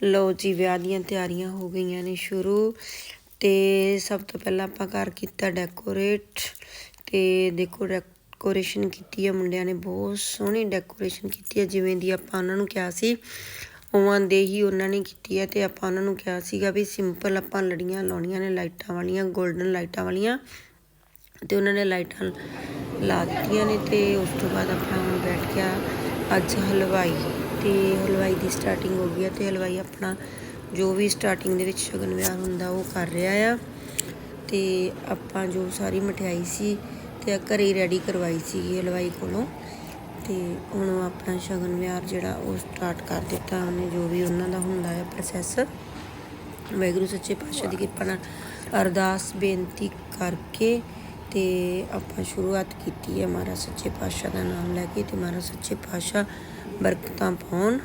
ਲਓ ਜੀ, ਵਿਆਹ ਦੀਆਂ ਤਿਆਰੀਆਂ ਹੋ ਗਈਆਂ ਨੇ ਸ਼ੁਰੂ ਤੇ ਸਭ ਤੋਂ ਪਹਿਲਾਂ ਆਪਾਂ ਘਰ ਕੀਤਾ ਡੈਕੋਰੇਟ ਤੇ ਦੇਖੋ ਡੈਕੋਰੇਸ਼ਨ ਕੀਤੀ ਹੈ ਮੁੰਡਿਆਂ ਨੇ, ਬਹੁਤ ਸੋਹਣੀ ਡੈਕੋਰੇਸ਼ਨ ਕੀਤੀ ਹੈ ਜਿਵੇਂ ਦੀ ਆਪਾਂ ਉਹਨਾਂ ਨੂੰ ਕਿਹਾ ਸੀ, ਉਵਾਂ ਦੇ ਹੀ ਉਹਨਾਂ ਨੇ ਕੀਤੀ ਹੈ ਤੇ ਆਪਾਂ ਉਹਨਾਂ ਨੂੰ ਕਿਹਾ ਸੀਗਾ ਵੀ ਸਿੰਪਲ ਆਪਾਂ ਲੜੀਆਂ ਲਾਉਣੀਆਂ ਨੇ, ਲਾਈਟਾਂ ਵਾਲੀਆਂ 골ਡਨ ਲਾਈਟਾਂ ਵਾਲੀਆਂ ਤੇ ਉਹਨਾਂ ਨੇ ਲਾਈਟਾਂ ਲਾ ਦਿੱਤੀਆਂ ਨੇ ਤੇ ਉਸ ਤੋਂ ਬਾਅਦ ਆਪਾਂ ਹੁਣ ਬੈਠ ਗਿਆ ਅੱਜ ਹਲਵਾਈ ਤੇ ਹਲਵਾਈ ਦੀ ਸਟਾਰਟਿੰਗ ਹੋ ਗਈ ਹੈ ਤੇ ਹਲਵਾਈ ਆਪਣਾ ਜੋ ਵੀ ਸਟਾਰਟਿੰਗ ਦੇ ਵਿੱਚ ਸ਼ਗਨ ਵਿਆਹ ਹੁੰਦਾ ਉਹ ਕਰ ਰਿਹਾ ਆ। ਤੇ ਆਪਾਂ ਜੋ ਸਾਰੀ ਮਠਿਆਈ ਸੀ ਤੇ ਆਹ ਘਰੇ ਹੀ ਰੈਡੀ ਕਰਵਾਈ ਸੀ ਹਲਵਾਈ ਕੋਲੋਂ। ਤੇ ਹੁਣ ਆਪਣਾ ਸ਼ਗਨ ਵਿਆਹ ਜਿਹੜਾ ਉਹ ਸਟਾਰਟ ਕਰ ਦਿੱਤਾ ਉਹਨੇ, ਜੋ ਵੀ ਉਹਨਾਂ ਦਾ ਹੁੰਦਾ ਹੈ ਪ੍ਰੋਸੈਸ ਵਾਹਿਗੁਰੂ ਸੱਚੇ ਪਾਤਸ਼ਾਹ ਦੀ ਕਿਰਪਾ ਨਾਲ ਅਰਦਾਸ ਬੇਨਤੀ ਕਰਕੇ ਤੇ ਆਪਾਂ ਸ਼ੁਰੂਆਤ ਕੀਤੀ ਹੈ ਮਹਾਰਾਜ ਸੱਚੇ ਪਾਤਸ਼ਾਹ ਦਾ ਨਾਮ ਲੈ ਕੇ ਤੇ ਮਹਾਰਾਜ ਸੱਚੇ ਪਾਤਸ਼ਾਹ ਬਰਕਤਾਂ ਪਾਉਣ।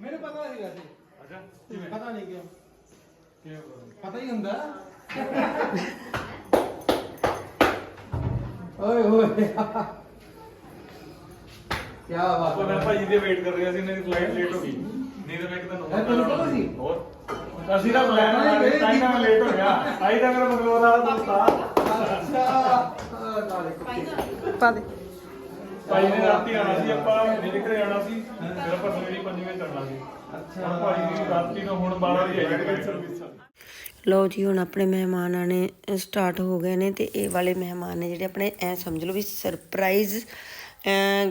ਮੈਨੂੰ ਪਤਾ ਨਹੀਂ ਵੈਸੇ। ਅੱਛਾ ਪਤਾ ਨਹੀਂ ਕਿਉਂ। ਕਿਉਂ ਪਤਾ ਹੀ ਹੁੰਦਾ। ਓਏ ਹੋਏ ਕੀ ਬਾਤ ਉਹ ਮੈਂ ਭਾਜੀ ਦੇ ਵੇਟ ਕਰ ਰਿਹਾ ਸੀ ਇਹਨਾਂ ਦੀ ਫਲਾਈਟ ਲੇਟ ਹੋ ਗਈ। ਨਹੀਂ ਤਾਂ ਮੈਂ ਕਿਤੇ ਇਹ ਤੁਹਾਨੂੰ ਪਤਾ ਸੀ? ਹੋਰ। ਅਸੀਂ ਤਾਂ ਪਲਾਨ ਬਣਾ ਰਹੇ ਤਾਂ ਹੀ ਤਾਂ ਮੈਂ ਲੇਟ ਹੋ ਗਿਆ। ਆਈ ਤਾਂ ਮੇਰਾ ਬੰਗਲੌਰ ਵਾਲਾ ਦੋਸਤ ਆ। ਅੱਛਾ ਆਹ ਨਾਲੇ ਕੁੱਤੇ। ਪਾ ਦੇ। ਭਾਈ ਨੇ ਰਾਤੀ ਆਣਾ ਸੀ ਆਪਾਂ ਮੇਰੇ ਘਰੇ ਆਣਾ ਸੀ। ਫਿਰ ਆਪਾਂ ਸਵੇਰੇ 5 ਵਜੇ ਚੱਲਣਾ ਸੀ। ਅੱਛਾ। ਭਾਈ ਦੀ ਰਾਤੀ ਤੋਂ ਹੁਣ 12 ਵਜੇ ਆਈ। ਹੈ ਸਰਵਿਸ ਲਓ ਜੀ, ਹੁਣ ਆਪਣੇ ਮਹਿਮਾਨ ਆਣੇ ਸਟਾਰਟ ਹੋ ਗਏ ਨੇ ਤੇ ਇਹ ਵਾਲੇ ਮਹਿਮਾਨ ਨੇ ਜਿਹੜੇ ਆਪਣੇ ਐ ਸਮਝ ਲਓ ਵੀ ਸਰਪ੍ਰਾਈਜ਼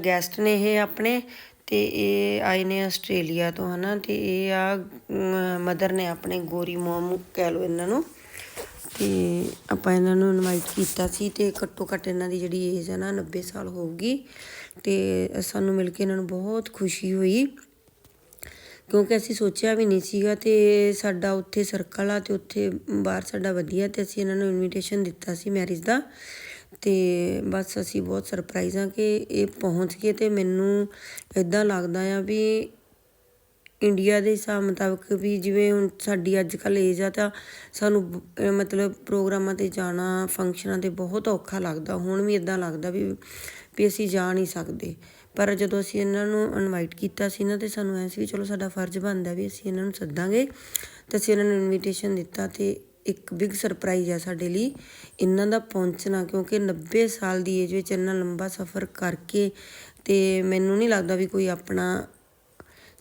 ਗੈਸਟ ਨੇ ਇਹ ਆਪਣੇ ਤੇ ਇਹ ਆਏ ਨੇ ਆਸਟ੍ਰੇਲੀਆ ਤੋਂ, ਹਨਾ, ਤੇ ਇਹ ਆ ਮਦਰ ਨੇ ਆਪਣੇ ਗੋਰੀ ਮੋਮ ਕਹਿ ਲਓ ਇਹਨਾਂ ਨੂੰ। ਤੇ ਆਪਾਂ ਇਹਨਾਂ ਨੂੰ ਇਨਵਾਈਟ ਕੀਤਾ ਸੀ ਤੇ ਘੱਟੋ ਘੱਟ ਇਹਨਾਂ ਦੀ ਜਿਹੜੀ ਏਜ ਹੈ ਨਾ 90 ਸਾਲ ਹੋਊਗੀ ਤੇ ਸਾਨੂੰ ਮਿਲ ਕੇ ਇਹਨਾਂ ਨੂੰ ਬਹੁਤ ਖੁਸ਼ੀ ਹੋਈ। ਕਿਉਂਕਿ ਅਸੀਂ ਸੋਚਿਆ ਵੀ ਨਹੀਂ ਸੀਗਾ ਤੇ ਸਾਡਾ ਉੱਥੇ ਸਰਕਲ ਆ ਤੇ ਉੱਥੇ ਬਾਹਰ ਸਾਡਾ ਵਧੀਆ ਤੇ ਅਸੀਂ ਇਹਨਾਂ ਨੂੰ ਇਨਵੀਟੇਸ਼ਨ ਦਿੱਤਾ ਸੀ ਮੈਰਿਜ ਦਾ। ਤੇ ਬਸ ਅਸੀਂ ਬਹੁਤ ਸਰਪ੍ਰਾਈਜ਼ ਆ ਕਿ ਇਹ ਪਹੁੰਚ ਗਏ ਤੇ ਮੈਨੂੰ ਇਦਾਂ ਲੱਗਦਾ ਆ ਵੀ ਇੰਡੀਆ ਦੇ ਹਿਸਾਬ ਮੁਤਾਬਕ ਵੀ ਜਿਵੇਂ ਹੁਣ ਸਾਡੀ ਅੱਜ ਕੱਲ੍ਹ ਏਜ ਆ ਤਾਂ ਸਾਨੂੰ ਮਤਲਬ ਪ੍ਰੋਗਰਾਮਾਂ ਤੇ ਜਾਣਾ ਫੰਕਸ਼ਨਾਂ ਤੇ ਬਹੁਤ ਔਖਾ ਲੱਗਦਾ। ਹੁਣ ਵੀ ਇਦਾਂ ਲੱਗਦਾ ਵੀ ਵੀ ਅਸੀਂ ਜਾ ਨਹੀਂ ਸਕਦੇ। ਪਰ ਜਦੋਂ ਅਸੀਂ ਇਹਨਾਂ ਨੂੰ ਇਨਵਾਈਟ ਕੀਤਾ ਸੀ ਨਾ, ਤੇ ਸਾਨੂੰ ਐਂ ਸੀ ਵੀ ਚਲੋ ਸਾਡਾ ਫਰਜ਼ ਬਣਦਾ ਵੀ ਅਸੀਂ ਇਹਨਾਂ ਨੂੰ ਸੱਦਾਂਗੇ। ਤੇ ਅਸੀਂ ਇਹਨਾਂ ਨੂੰ ਇਨਵੀਟੇਸ਼ਨ ਦਿੱਤਾ ਤੇ ਇੱਕ ਬਿਗ ਸਰਪ੍ਰਾਈਜ਼ ਆ ਸਾਡੇ ਲਈ। ਇਹਨਾਂ ਦਾ ਪਹੁੰਚਣਾ, ਕਿਉਂਕਿ 90 ਸਾਲ ਦੀ ਏਜ ਵਿੱਚ ਇੰਨਾ ਲੰਬਾ ਸਫ਼ਰ ਕਰਕੇ ਤੇ ਮੈਨੂੰ ਨਹੀਂ ਲੱਗਦਾ ਵੀ ਕੋਈ ਆਪਣਾ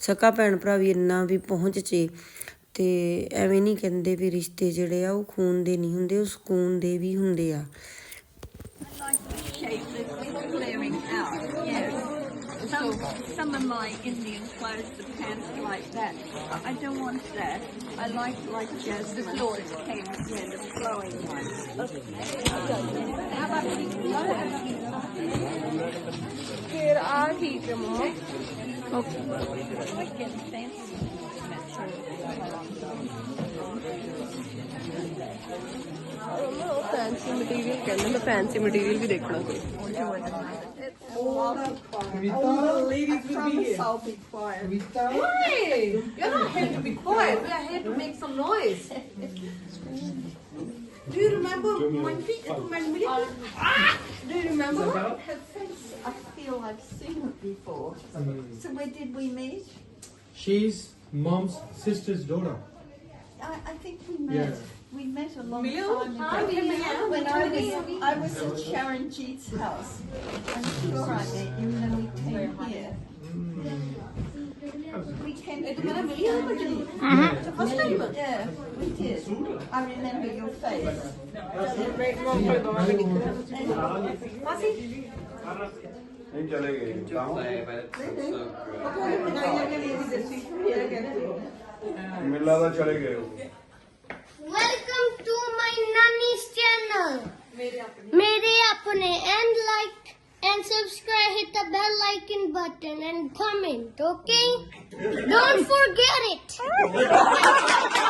ਸਕਾ ਭੈਣ ਭਰਾ ਵੀ ਇੰਨਾ ਵੀ ਪਹੁੰਚ ਚੇ ਤੇ ਐਵੇਂ ਨਹੀਂ ਕਹਿੰਦੇ ਵੀ ਰਿਸ਼ਤੇ ਜਿਹੜੇ ਆ ਉਹ ਖੂਨ ਦੇ ਨਹੀਂ ਹੁੰਦੇ, ਉਹ ਸਕੂਨ ਦੇ ਵੀ ਹੁੰਦੇ ਆ। some, some of my Indian clothes, the pants like that. I don't want that. I like like just the florid pants, yeah, the flowing one. Okay. Here are heat remote. Okay. I can fancy. Fancy material कहना fancy material भी देखना all the, all the ladies will be here. I'll be quiet. Rita? Why? You're not here to be quiet. We are here to make some noise. Do you remember when we, when ah, do you remember? I feel I've seen her before. So where did we meet? She's mom's sister's daughter. I, I think we met. Yeah we met a long Mil? time ago. Hi, When I was, I was at Sharon Jeet's house. I'm sure I met you when we came here. We came to the first time? Yeah, we did. I remember your face. मिला चले गए मेरे अपने and like and subscribe hit the bell icon button and comment okay? Don't forget it.